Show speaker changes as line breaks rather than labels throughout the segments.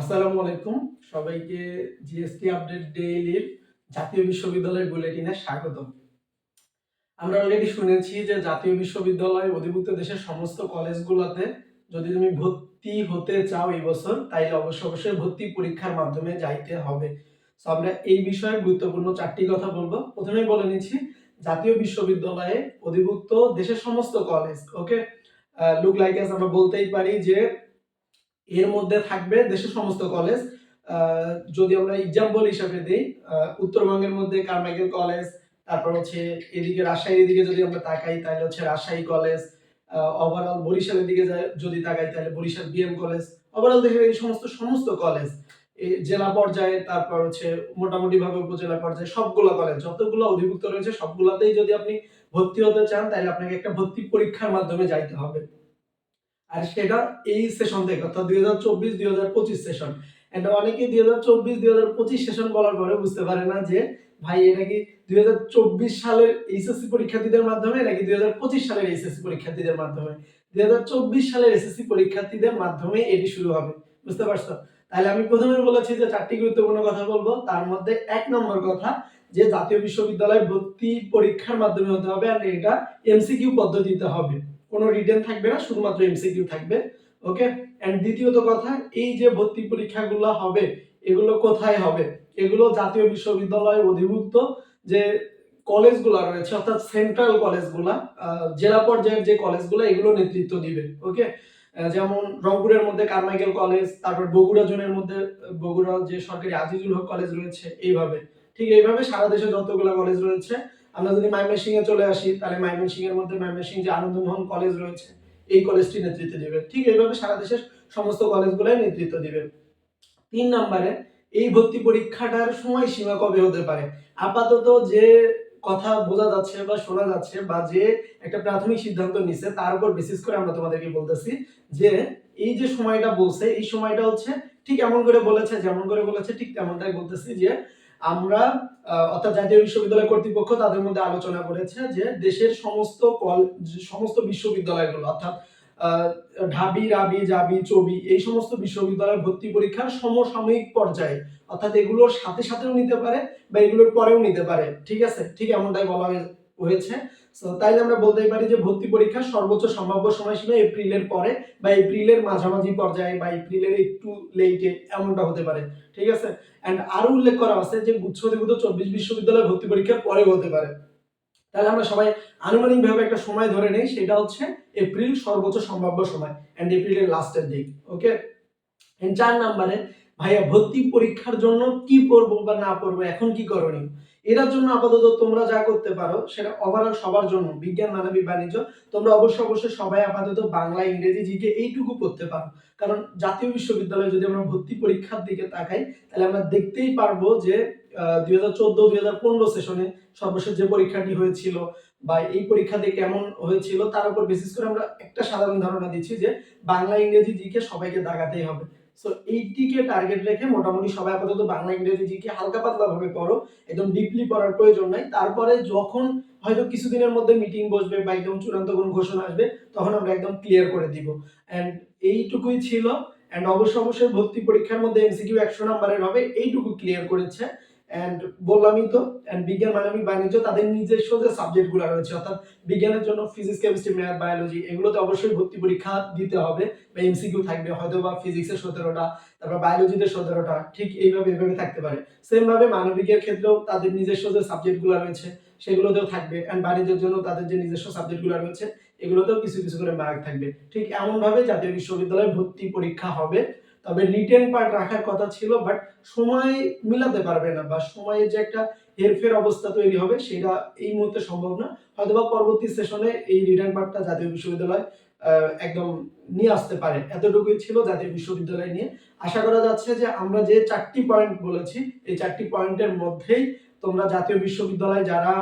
আসসালামু আলাইকুম। সবাইকে জিএসটি আপডেট ডেইলির জাতীয় বিশ্ববিদ্যালয় বুলেটিনে স্বাগতম। আমরা অলরেডি শুনেছি যে জাতীয় বিশ্ববিদ্যালয় অধিভুক্ত দেশের সমস্ত কলেজগুলোতে যদি তুমি ভর্তি হতে চাও এই বছর, তাইলে অবশ্যই অবশ্যই ভর্তি পরীক্ষার মাধ্যমে যাইতে হবে। তো আমরা এই বিষয়ে গুরুত্বপূর্ণ চারটি কথা বলব। প্রথমেই বলে নিচ্ছি, জাতীয় বিশ্ববিদ্যালয়ে অধিভুক্ত দেশের সমস্ত কলেজ ওকে লুক লাইক আমরা বলতেই পারি যে এর মধ্যে থাকবে দেশের সমস্ত কলেজ যদি আমরা এক্সাম্পল হিসাবে দিই উত্তরবঙ্গের মধ্যে কারমাইকেল কলেজ তারপর হচ্ছে এদিকে রাজশাহীর দিকে যদি আমরা তাকাই, তাহলে হচ্ছে রাজশাহী কলেজ ওভারঅল বরিশালের দিকে যদি তাকাই, তাহলে বরিশাল বিএম কলেজ ওভারঅল দেশের এই সমস্ত সমস্ত কলেজ জেলা পর্যায়ে, তারপর হচ্ছে মোটামুটি ভাবে উপজেলা পর্যায়ে সবগুলো কলেজ যতগুলো অধিভুক্ত রয়েছে, সবগুলোতেই যদি আপনি ভর্তি হতে চান, তাহলে আপনাকে একটা ভর্তি পরীক্ষার মাধ্যমে যাইতে হবে। আর সেটা এই সেশন থেকে, অর্থাৎ দুই হাজার চব্বিশ, দুই হাজার পঁচিশ সেশন এন্ড অনেকে দুই হাজার চব্বিশ, দুই হাজার পঁচিশ সেশন বলার পরে বুঝতে পারে না যে, ভাই, এটা কি দুই হাজার চব্বিশ সালের এইচএসসি পরীক্ষার্থীদের মাধ্যমে নাকি দুই হাজার পঁচিশ সালের এইচএসসি পরীক্ষার্থীদের মাধ্যমে? দুই হাজার চব্বিশ সালের এসএসসি পরীক্ষার্থীদের মাধ্যমে এটি শুরু হবে। বুঝতে পারছ? তাহলে আমি প্রথমে বলেছি যে চারটি গুরুত্বপূর্ণ কথা বলব। তার মধ্যে এক নম্বর কথা, যে জাতীয় বিশ্ববিদ্যালয় ভর্তি পরীক্ষার মাধ্যমে হতে হবে আর এটা এমসিকিউ পদ্ধতিতে হবে। কোনো রিটেন থাকবে না, শুধুমাত্র এমসিকিউ থাকবে, ওকে? এন্ড দ্বিতীয়ত কথা, এই যে ভর্তি পরীক্ষাগুলো হবে, এগুলো কোথায় হবে? এগুলো জাতীয় বিশ্ববিদ্যালয় অধিভুক্ত যে কলেজগুলো রয়েছে, অর্থাৎ সেন্ট্রাল কলেজগুলা জেলা পর্যায়ের যে কলেজগুলো, এগুলো নেতৃত্ব দিবে, ওকে? যেমন রংপুরের মধ্যে কারমাইকেল কলেজ, তারপর বগুড়া জোনের মধ্যে, বগুড়া যে সরকারি আজিজুল হক কলেজ রয়েছে, এইভাবে। ঠিক এইভাবে সারা দেশে যতগুলো কলেজ রয়েছে আমরা যদি ময়মনসিং এ চলে আসি, তাহলে ময়মনসিং এর মধ্যে ময়মনসিং যে আনন্দমোহন কলেজ রয়েছে, এই কলেজটি নেতৃত্ব দিবে ঠিক এইভাবে সারা দেশের সমস্ত কলেজগুলোই নেতৃত্ব দিবে তিন নম্বরে, এই ভর্তি পরীক্ষাটার সময় সীমা কবে হতে পারে? আপাতত যে কথা বোঝা যাচ্ছে বা শোনা যাচ্ছে বা যে একটা প্রাথমিক সিদ্ধান্ত নিছে, তার উপর বেসিস করে আমরা তোমাদেরকে বলতেছি যে, এই যে সময়টা বলছে, এই সময়টা হচ্ছে ঠিক এমন করে বলেছে, যেমন করে বলেছে, ঠিক তেমনটাই বলতেছি যে আমরা অর্থাৎ জাতীয় বিশ্ববিদ্যালয় কর্তৃপক্ষ তাদের মধ্যে আলোচনা করেছে যে দেশের সমস্ত কল, সমস্ত বিশ্ববিদ্যালয়গুলো, অর্থাৎ ঢাবি, রাবি, জাবি, চবি, এই সমস্ত বিশ্ববিদ্যালয় ভর্তি পরীক্ষার সমসাময়িক পর্যায়ে, অর্থাৎ এগুলোর সাথে সাথেও নিতে পারে বা এগুলোর পরেও নিতে পারে। ঠিক আছে? ঠিক এমনটাই বলা হয়ে- হয়েছে। So, তাইলে আমরা বলতেই পারি যে ভর্তি পরীক্ষার সর্বোচ্চ সম্ভাব্য সময়সীমা এপ্রিলের পরে বা এপ্রিলের মাঝামাঝি পর্যায়ে বা এপ্রিলের একটু লেটে এমনটা হতে পারে। ঠিক আছে? এন্ড আরও উল্লেখ করা আছে যে গুচ্ছ অধিভুক্ত চব্বিশ বিশ্ববিদ্যালয় ভর্তি পরীক্ষার পরেও হতে পারে। তাহলে আমরা সবাই আনুমানিক ভাবে একটা সময় ধরে নেই সেটা হচ্ছে এপ্রিল সর্বোচ্চ সম্ভাব্য সময় এন্ড এপ্রিলের লাস্টের দিক ওকে চার নাম্বারে ভাইয়া ভর্তি পরীক্ষার জন্য কি পড়ব বা না পড়ব এখন কি করণীয়? এটার জন্য আপাতত তোমরা যা করতে পারো, সেটা ওভারঅল সবার জন্য, বিজ্ঞান মানবিক বাণিজ্য, তোমরা অবশ্যই অবশ্যই সবাই আপাতত বাংলা, ইংরেজি, জিকে এইটুকু পড়তে পারো। কারণ জাতীয় বিশ্ববিদ্যালয়ে যদি আমরা ভর্তি পরীক্ষার দিকে তাকাই, তাহলে আমরা দেখতেই পারব যে দুই হাজার চোদ্দ, দুই হাজার পনেরো সেশনে সর্বশেষ যে পরীক্ষাটি হয়েছিল বা এই পরীক্ষাতে কেমন হয়েছিল, তার উপর বেসিস করে আমরা একটা সাধারণ ধারণা দিচ্ছি যে বাংলা, ইংরেজি, জিকে সবাইকে দাগাতেই হবে। সো এইটিকে টার্গেট রেখে মোটামুটি সবাই আপাতত বাংলা, ইংরেজি জিকে হালকা পাতলা ভাবে পড়ো, একদম ডিপলি পড়ার প্রয়োজন নাই। তারপরে যখন হয়তো কিছুদিনের মধ্যে মিটিং বসবে বা একদম চূড়ান্ত কোনো ঘোষণা আসবে, তখন আমরা একদম ক্লিয়ার করে দিব। অ্যান্ড এইটুকুই ছিল। অ্যান্ড অবশ্য, অবশ্যই ভর্তি পরীক্ষার মধ্যে এমসিকিউ একশো নাম্বারের হবে, এইটুকু ক্লিয়ার করেছে। অ্যান্ড বললামই তো অ্যান্ড বিজ্ঞান মানবিক বাণিজ্য, তাদের নিজস্ব যে সাবজেক্টগুলো রয়েছে, অর্থাৎ বিজ্ঞানের জন্য ফিজিক্স কেমিস্ট্রি ম্যাথ বায়োলজি এগুলোতে অবশ্যই ভর্তি পরীক্ষা দিতে হবে, বা এমসিকিউ থাকবে, হয়তো বা ফিজিক্সের সতেরোটা, তারপর বায়োলজিতে সতেরোটা, ঠিক এইভাবে এইভাবে থাকতে পারে। সেম ভাবে মানবিকের ক্ষেত্রেও তাদের নিজস্ব যে সাবজেক্টগুলো রয়েছে, সেগুলোতেও থাকবে অ্যান্ড বাণিজ্যের জন্য তাদের যে নিজস্ব সাবজেক্টগুলো রয়েছে, এগুলোতেও কিছু কিছু করে মার্ক থাকবে। ঠিক এমন ভাবে জাতীয় বিশ্ববিদ্যালয়ে ভর্তি পরীক্ষা হবে। তবে রিটেন পার্ট রাখার কথা ছিল বাট সময় মিলাতে পারবে না বা সময়ের যে একটা হেরফের অবস্থা তৈরি হবে সেটা এই মুহূর্তে সম্ভব না। হয়তোবা পরবর্তী সেশনে এই রিটার্ন পার্টটা জাতীয় বিশ্ববিদ্যালয় একদম নিয়ে আসতে পারে। এতটুকুই ছিল জাতীয় বিশ্ববিদ্যালয় নিয়ে। আশা করা যাচ্ছে যে আমরা যে চারটি পয়েন্ট বলেছি, এই চারটি পয়েন্টের মধ্যেই তোমরা জাতীয় বিশ্ববিদ্যালয়ে যারা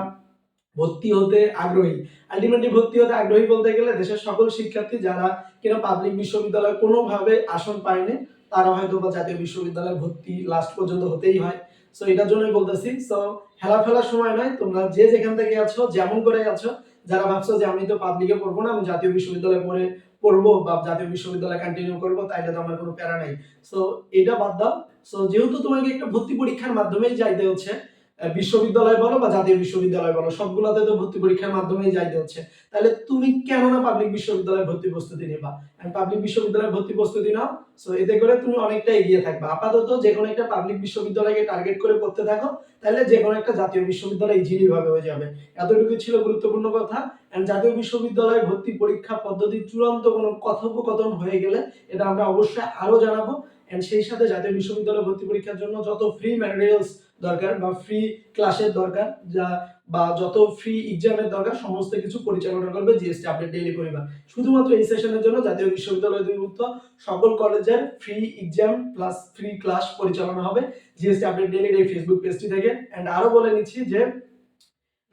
ভর্তি হতে আগ্রহী। আলটিমেটলি ভর্তি হতে আগ্রহী বলতে গেলে দেশের সকল শিক্ষার্থী যারা কিনা পাবলিক বিশ্ববিদ্যালয়ে কোনোভাবে আসন পায়নি, তারা হয়তো বা জাতীয় বিশ্ববিদ্যালয়ে ভর্তি লাস্ট পর্যন্ত হতেই হয়। সো এটার জন্যই বলতেছি সো হেলা ফেলার সময় নয়, তোমরা যে যেখান থেকে আছো, যেমন করে আছো, যারা ভাবছ যে আমি তো পাবলিকে পড়ব না, আমি জাতীয় বিশ্ববিদ্যালয়ে পড়ে পড়ব বা জাতীয় বিশ্ববিদ্যালয়ে কন্টিনিউ করব, তাইলে তো আমার কোনো প্যারা নাই। সো এটা বাদ দাও। সো যেহেতু তোমাকে একটা ভর্তি পরীক্ষার মাধ্যমেই যাইতে হচ্ছে বিশ্ববিদ্যালয় বলো বা জাতীয় বিশ্ববিদ্যালয় বলো, সবগুলোতে তো ভর্তি পরীক্ষার মাধ্যমেই যাইতে হচ্ছে। তাহলে তুমি কেন না পাবলিক বিশ্ববিদ্যালয়ে ভর্তি প্রস্তুতি নিবা? পাবলিক বিশ্ববিদ্যালয়ে ভর্তি প্রস্তুতি নাও সো এতে করে তুমি অনেকটা এগিয়ে থাকবে। আপাতত যে কোনো একটা পাবলিক বিশ্ববিদ্যালয়কে টার্গেট করে পড়তে থাকো, তাহলে যে কোনো একটা জাতীয় বিশ্ববিদ্যালয় ইজিলি ভাবে হয়ে যাবে। এতটুকু ছিল গুরুত্বপূর্ণ কথা। এন্ড জাতীয় বিশ্ববিদ্যালয়ে ভর্তি পরীক্ষা পদ্ধতি চূড়ান্ত কোনো কথোপকথন হয়ে গেলে এটা আমরা অবশ্যই আরও জানাব। এন্ড সেই সাথে জাতীয় বিশ্ববিদ্যালয়ে ভর্তি পরীক্ষার জন্য যত ফ্রি ম্যাটেরিয়ালস দরকার বা ফ্রি ক্লাসের দরকার, যা বা যত ফ্রি এক্সামের দরকার, সমস্ত কিছু পরিচালনা করবে জিএসটি আপডেট ডেইলি পরিবার শুধুমাত্র এই সেশনের জন্য জাতীয় বিশ্ববিদ্যালয় অধিভুক্ত সকল কলেজের free exam plus free class পরিচালনা হবে জিএসটি আপডেট ডেইলির এই ফেসবুক পেজটি থেকে। অ্যান্ড আরও বলে নিচ্ছি যে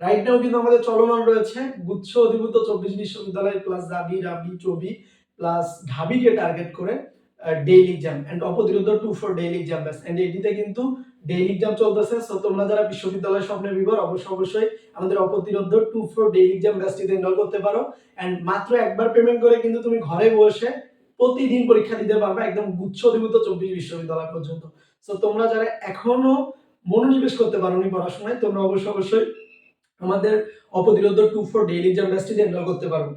রাইট নাও কিন্তু আমাদের চলমান রয়েছে গুচ্ছ অধিভুক্ত চব্বিশ বিশ্ববিদ্যালয় প্লাস দাবি রাবি, চবি প্লাস ঢাবিকে টার্গেট করে daily exam and অপতিরোধ two four daily exam batch and এটিতে কিন্তু ডেইলি এক্সাম চলতেছে সো তোমরা যারা বিশ্ববিদ্যালয় স্বপ্নের বিবর অবশ্যই অবশ্যই আমাদের অপতিরোধ টু ফর ডেইলি এক্সাম ব্যাচটিতে এনরোল করতে পারো। এন্ড মাত্র একবার পেমেন্ট করে কিন্তু তুমি ঘরে বসে প্রতিদিন পরীক্ষা দিতে পারবে, একদম গুচ্ছ অধিভুক্ত চব্বিশ বিশ্ববিদ্যালয় পর্যন্ত। সো তোমরা যারা এখনও মনোনিবেশ করতে পারোনি পড়াশোনায়, তোমরা অবশ্যই অবশ্যই আমাদের অপতিরোধ টু ফর ডেইলি এক্সাম ব্যাচটিতে এনরোল করতে পারো।